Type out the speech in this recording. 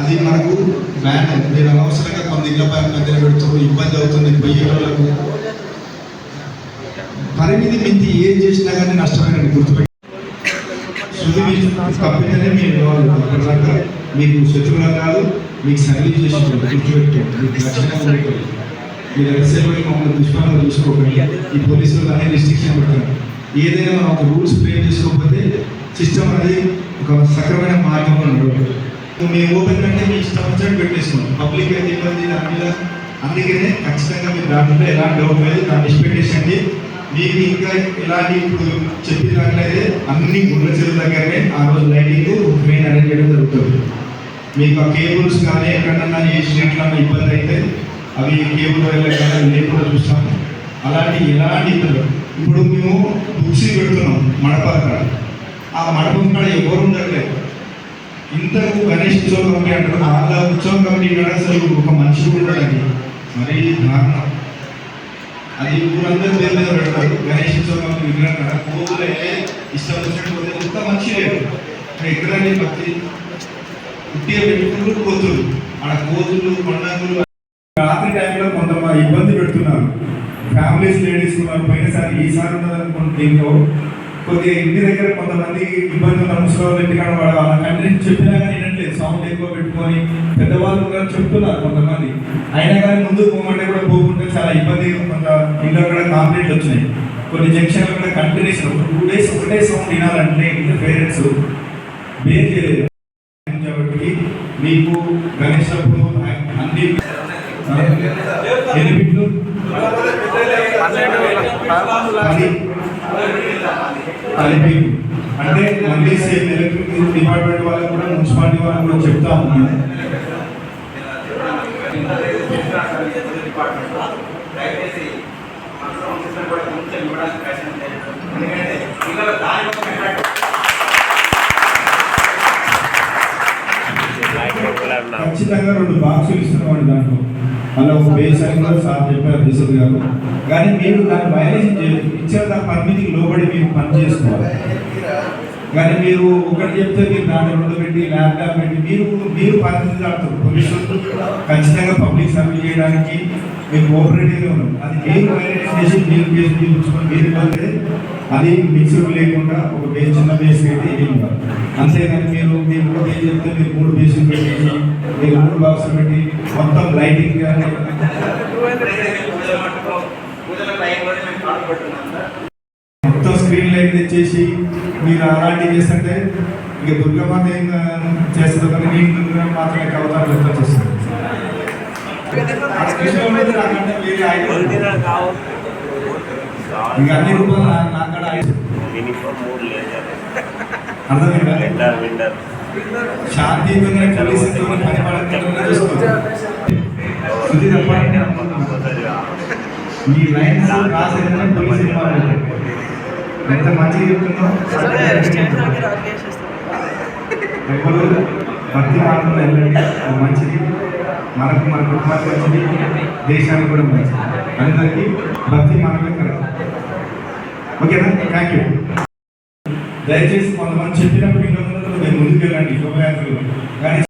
అది మనకు బ్యాన్ మీరు అనవసరంగా కొన్ని ఇళ్ళ పైన మధ్యలో పెడుతూ ఇబ్బంది అవుతుంది పోయే వాళ్ళకు పరిమితి మించి ఏం చేసినా కానీ నష్టమేనండి గుర్తుపెట్టి శుద్ధి మీరు తప్పితేనే మీరు మీకు శత్రువులు కాదు మీకు సర్వీస్ చేసి గుర్తుపెట్టుకోండి. మీకు రక్షణ మీరు ఎంతసేపు మమ్మల్ని దుష్పాలను చూసుకోకండి. ఈ పోలీసులు అనే రిస్ట్రిక్షన్ పెడతారు. ఏదైనా మనం ఒక రూల్స్ ఫ్రేమ్ చేసుకోకపోతే సిస్టమ్ అనేది ఒక సక్రమైన మార్గంలో ఉండదు మేము ఓపెన్ అంటే మీ ఇష్టం వచ్చినట్టు పెట్టేసుకున్నాం పబ్లిక్ అయితే ఇబ్బంది దాని మీద అందుకనే ఖచ్చితంగా మీరు దాంట్లో ఎలాంటి డౌట్ లేదు. దాన్ని పెట్టేసండి మీకు ఇంకా ఇలాంటి ఇప్పుడు చెప్పినట్లయితే అన్ని గుండె చెరువు దగ్గరనే ఆ రోజు లైటింగ్ మెయిన్ అరేంజ్ చేయడం జరుగుతుంది. మీకు ఆ కేబుల్స్ కానీ ఎక్కడన్నా ఏ ఇబ్బంది అయితే అవి కేబుల్ వైర్లు కానీ లేకుండా చూస్తాం అలాంటి ఎలాంటి ఇబ్బంది ఇప్పుడు మేము బుక్స్ పెడుతున్నాం మడప కాడ. ఆ మడపం కాడ ఎవరు ఉండట్లేదు. ఇంతకు గణేష్ ఉత్సవ కమిటీ అంటారు. వాళ్ళ ఉత్సవ కమిటీ కూడా అసలు ఒక మనిషి కూడా ఉండడండి మరి దారుణం అది ఊరందరూ పేరు మీద పెడతారు. గణేష్ ఉత్సవ కమిటీ విగ్రహం కదా కోతులు అయితే ఇష్టం వచ్చినట్టు పోతే ఇంత మనిషి లేదు ఎక్కడండి భక్తి ఉట్టిగా పెట్టుకుంటూ కోతులు ఆడ కోతులు కొండంగులు రాత్రి టైంలో కొంత ఇబ్బంది పెడుతున్నారు. ఫ్యామిలీస్ లేడీస్ ఉన్నారు. పోయినసారి ఈసారి ఉన్నదనుకుంటే దీంట్లో కొద్దిగా ఇంటి దగ్గర కొంతమంది ఇబ్బంది ఉన్న ముసలి ఇంటికాడ వాడు వాళ్ళ కంటిన్యూ చెప్పినా కానీ వినట్లేదు. సౌండ్ ఎక్కువ పెట్టుకొని పెద్దవాళ్ళు కూడా చెప్తున్నారు కొంతమంది. అయినా కానీ ముందుకు పోమంటే కూడా పోకుంటే చాలా ఇబ్బంది కొంత ఇంట్లో కూడా కాంప్లైంట్లు వచ్చినాయి. కొన్ని జంక్షన్లు కూడా కంటిన్యూస్ ఒక టూ డేస్ ఒకటే సౌండ్ వినాలంటే ఇంట్లో పేరెంట్స్ బేర్ చేయలేదు. కాబట్టి మీకు గణేష్ అప్పుడు అన్ని ఎన్ని పది అంటే మళ్ళీ ఎలక్ట్రిక్ డిపార్ట్మెంట్ వాళ్ళకి కూడా మున్సిపాలిటీ వాళ్ళకి కూడా చెప్తా ఉన్నాను. డిపార్ట్మెంట్ దయచేసి కూడా ఇవ్వడానికి ఖచ్చితంగా రెండు బాక్సులు ఇస్తున్నామండి దాంట్లో. అలా ఒక బేస్ అని కూడా సార్ చెప్పారు రిసర్వ్ గారు. కానీ మీరు దాన్ని వైలేషన్ చేయదు ఇచ్చిన దాని పరిమితికి లోబడి మీరు పని చేసుకోవాలి. కానీ మీరు ఒకటి చెప్తే మీరు దాన్ని రెండు పెట్టి ల్యాప్టాప్ పెట్టి మీరు మీరు పరిమితి దాడుతారు పోలీసులు ఖచ్చితంగా పబ్లిక్ సర్వీస్ చేయడానికి మీరు కోఆపరేటివ్గా ఉన్నాం అది మీరు వైలేషన్ చేసి మీరు కేసు తీర్చుకొని మీరు ఇబ్బంది అది మిక్సర్ లేకుండా ఒక బేస్ చిన్న బేస్ అయితే ఏం కాదు. అంతేగాని మీరు మీరు ఒక బేస్ చెప్తే మీరు మూడు బేస్ బాక్సులు పెట్టి మొత్తం లైటింగ్ కానీ మొత్తం స్క్రీన్ లైట్ తెచ్చేసి మీరు అలాంటివి చేస్తుంటే ఇక దుర్గమాత ఏం చేస్తుందో కానీ నేను దుర్గా మాత్రమే కవతాలు వ్యక్తం చేస్తాను ఇంకా అన్ని రూపాయలు అర్థమైందా? శాంతియుతంగా పోలీసులతో పని పడకుండా చూసుకోవాలి శుద్ధి తప్ప ఈ లైన్స్ రాసేదన్నా పోలీసు ఇవ్వాలి ఎంత మంచిగా చెప్తున్నావు? ఎవరు? భక్తి మార్గంలో వెళ్ళండి. అది మంచిది. మనకు మన కుటుంబానికి మంచిది. దేశానికి కూడా మంచిది. అందరికీ భక్తి మార్గమే కరెక్ట్. ఓకేనా? థ్యాంక్ యూ దయచేసి కొంతమంది చెప్పినప్పుడు ఇంకా ముందుకు వెళ్ళండి కానీ